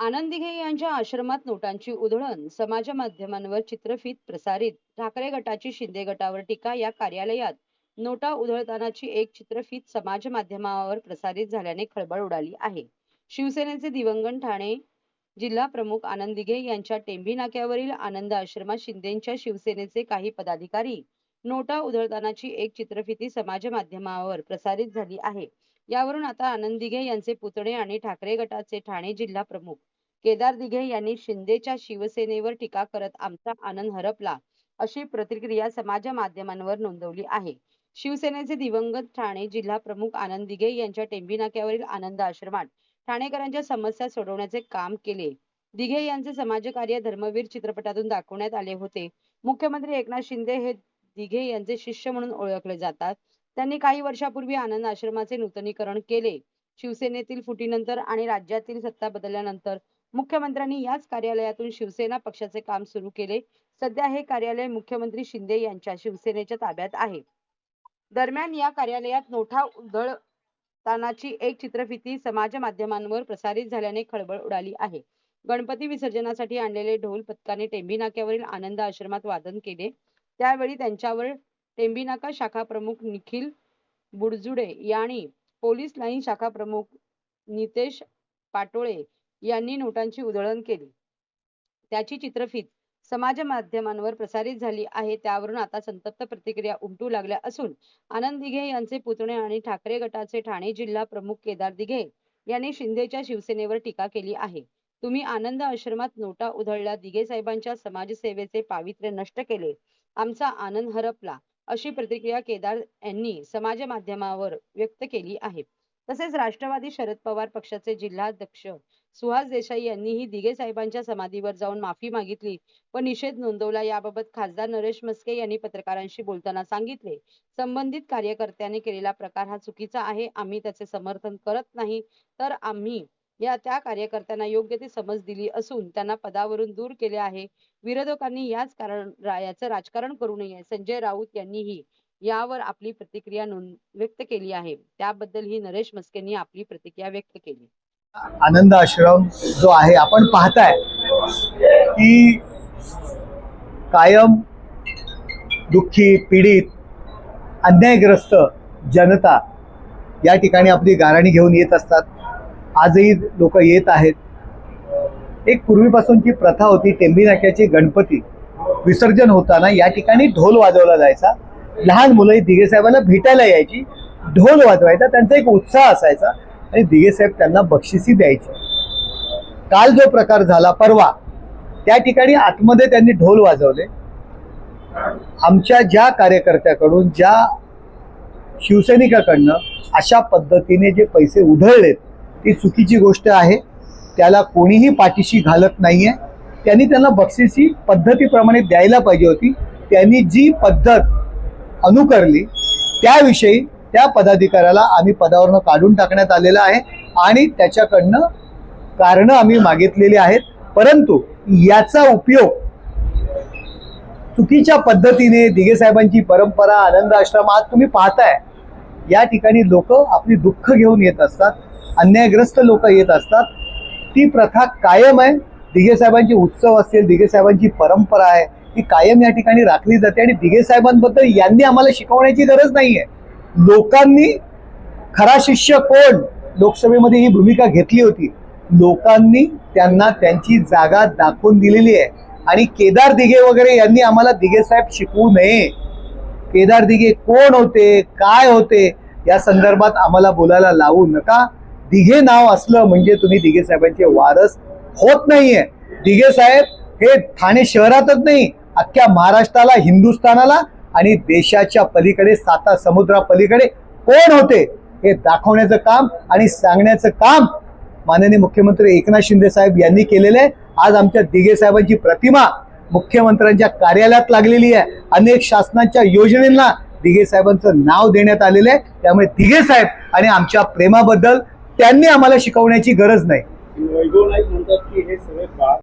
आनंद दिघे यांच्या आश्रमात नोटांची उधळण समाज माध्यमांवर चित्रफित प्रसारित ठाकरे गटाची शिंदे गटावर टीका या कार्यालयात नोटा उधळतानाची एक चित्रफित समाज माध्यमावर प्रसारित झाल्याने खळबळ उडाली आहे. शिवसेनेचे दिवंगण ठाणे जिल्हा प्रमुख आनंद दिघे यांच्या टेंभी नाक्यावरील आनंद आश्रमात शिंदेच्या शिवसेनेचे काही पदाधिकारी नोटा उधळतानाची एक चित्रफिती समाज माध्यमावर प्रसारित झाली आहे. यावरून आता आनंद दिघे यांचे पुतणे आणि ठाकरे गटाचे ठाणे जिल्हा प्रमुख केदार दिघे यांनी शिंदेच्या शिवसेनेवर टीका करत आमचा आनंद हरपला अशी प्रतिक्रिया समाज माध्यमांवर नोंदवली आहे. शिवसेनेचे दिवंगत ठाणे जिल्हा प्रमुख आनंद दिघे यांच्या टेंभी नाक्यावरील आनंद आश्रमात ठाणेकरांच्या समस्या सोडवण्याचे काम केले. दिघे यांचे समाजकार्य धर्मवीर चित्रपटातून दाखवण्यात आले होते. मुख्यमंत्री एकनाथ शिंदे हे दिघे यांचे शिष्य म्हणून ओळखले जातात. त्यांनी काही वर्षापूर्वी आनंद आश्रमाचे नूतनीकरण केले. शिवसेनेतील फुटीनंतर आणि राज्यातील सत्ता बदलल्यानंतर मुख्यमंत्र्यांनी याच कार्यालयातून शिवसेना पक्षाचे काम सुरू केले. सध्या हे कार्यालय मुख्यमंत्री शिंदे यांच्या शिवसेनेच्या ताब्यात आहे. दरम्यान या कार्यालयात नोटा उधळतानाची एक चित्रफिती समाज माध्यमांवर प्रसारित झाल्याने खळबळ उडाली आहे. गणपती विसर्जनासाठी आणलेले ढोल पथकाने टेंभी नाक्यावरील आनंद आश्रमात वादन केले. त्यावेळी त्यांच्यावर टेंभी नाका शाखा प्रमुख निखिल बुडजुडे यांनी पोलीस लाईन शाखा प्रमुख नितेश पाटोळे यांनी नोटांची उधळण केली. त्याची चित्रफित समाज माध्यमांवर प्रसारित झाली आहे. त्यावरून आता संतप्त प्रतिक्रिया उमटू लागल्या असून आनंद दिघे यांचे पुतणे आणि ठाकरे गटाचे ठाणे जिल्हा प्रमुख केदार दिघे यांनी शिंदेच्या शिवसेनेवर टीका केली आहे. तुम्ही आनंद आश्रमात नोटा उधळल्या. दिघे साहेबांच्या समाजसेवेचे पावित्र्य नष्ट केले. आमचा आनंद हरपला अशी प्रतिक्रिया केदार यांनी समाज माध्यमावर व्यक्त केली आहे. तसेच राष्ट्रवादी शरद पवार पक्षाचे जिल्हाध्यक्ष सुहास देसाई यांनीही दिघे साहेबांच्या समाधीवर जाऊन माफी मागितली व निषेध नोंदवला. याबाबत खासदार नरेश मस्के यांनी पत्रकारांशी बोलताना सांगितले संबंधित कार्यकर्त्याने केलेला प्रकार हा चुकीचा आहे आम्ही त्याचे समर्थन करत नाही तर आम्ही या त्या कार्यकर्त्यांना योग्य ती समज दिली असून त्यांना पदावरून दूर केले आहे. विरोधकांनी याच कारण याचं राजकारण करू नये. संजय राऊत यांनीही यावर आपली प्रतिक्रिया नोंद व्यक्त केली आहे. त्याबद्दलही नरेश मस्केंनी आपली प्रतिक्रिया व्यक्त केली. आनंद आश्रम जो आहे आपण पाहताय की कायम दुःखी पीडित अन्यायग्रस्त जनता या ठिकाणी आपली गाराणी घेऊन येत असतात. आजही लोक येत आहेत. एक पूर्वीपासूनची प्रथा होती टेंबी नाक्याची गणपती विसर्जन होताना या ठिकाणी ढोल वाजवला जायचा. लहान मुलं दिघे साहेबांना भेटायला यायची. ढोल वाजवायचा त्यांचा एक उत्साह असायचा आणि दिघे साहेब त्यांना बक्षिसी द्यायची. काल जो प्रकार झाला परवा त्या ठिकाणी आतमध्ये त्यांनी ढोल वाजवले. आमच्या ज्या कार्यकर्त्याकडून ज्या शिवसैनिकाकडनं अशा पद्धतीने जे पैसे उधळलेत ही चुकीची गोष्ट आहे. त्याला कोणीही पाठीशी घालत नाहीये. त्यांनी त्यांना बक्षिसी पद्धतीप्रमाणे द्यायला पाहिजे होती. त्यांनी जी पद्धत अनुकरली त्याविषयी त्या पदाधिकाऱ्याला आम्ही पदावरनं काढून टाकण्यात आलेलं आहे. आणि त्याच्याकडनं कारणं आम्ही मागितलेली आहेत. परंतु याचा उपयोग चुकीच्या पद्धतीने दिगे साहेबांची परंपरा आनंद आश्रम आज तुम्ही पाहताय. या ठिकाणी लोक आपली दुःख घेऊन येत असतात. अन्यायग्रस्त लोक येत असतात. ती प्रथा कायम आहे. दिघे साहेबांचे उत्सव असतील दिघे साहेबांची परंपरा आहे ती कायम या ठिकाणी राखली जाते आणि दिघे साहेबांबद्दल यांनी आम्हाला शिकवण्याची गरज नाहीये. लोकांनी खरा शिष्य कोण? लोकसभेमध्ये ही भूमिका घेतली होती. लोकांनी त्यांना त्यांची जागा दाखवून दिलेली आहे. आणि केदार दिघे वगैरे यांनी आम्हाला दिघे साहेब शिकवू नये. केदार दिघे कोण होते? काय होते? या संदर्भात आम्हाला बोलायला लावू नका. दिघे नाव असलं म्हणजे तुम्ही दिघे साहेबांचे वारस होत नाहीये. दिघे साहेब हे ठाणे शहरातच नाही अख्ख्या महाराष्ट्राला हिंदुस्थानाला आणि देशाच्या पलीकडे साता समुद्रा पलीकडे कोण होते? हे दाखवण्याचं काम आणि सांगण्याचं काम माननीय मुख्यमंत्री एकनाथ शिंदे साहेब यांनी केलेलं आहे. आज आमच्या दिघे साहेबांची प्रतिमा मुख्यमंत्र्यांच्या कार्यालयात लागलेली आहे. अनेक शासनाच्या योजनेला दिघे साहेबांचं नाव देण्यात आलेलं आहे. त्यामुळे दिघे साहेब आणि आमच्या प्रेमाबद्दल त्यांनी आम्हाला शिकवण्याची गरज नाही.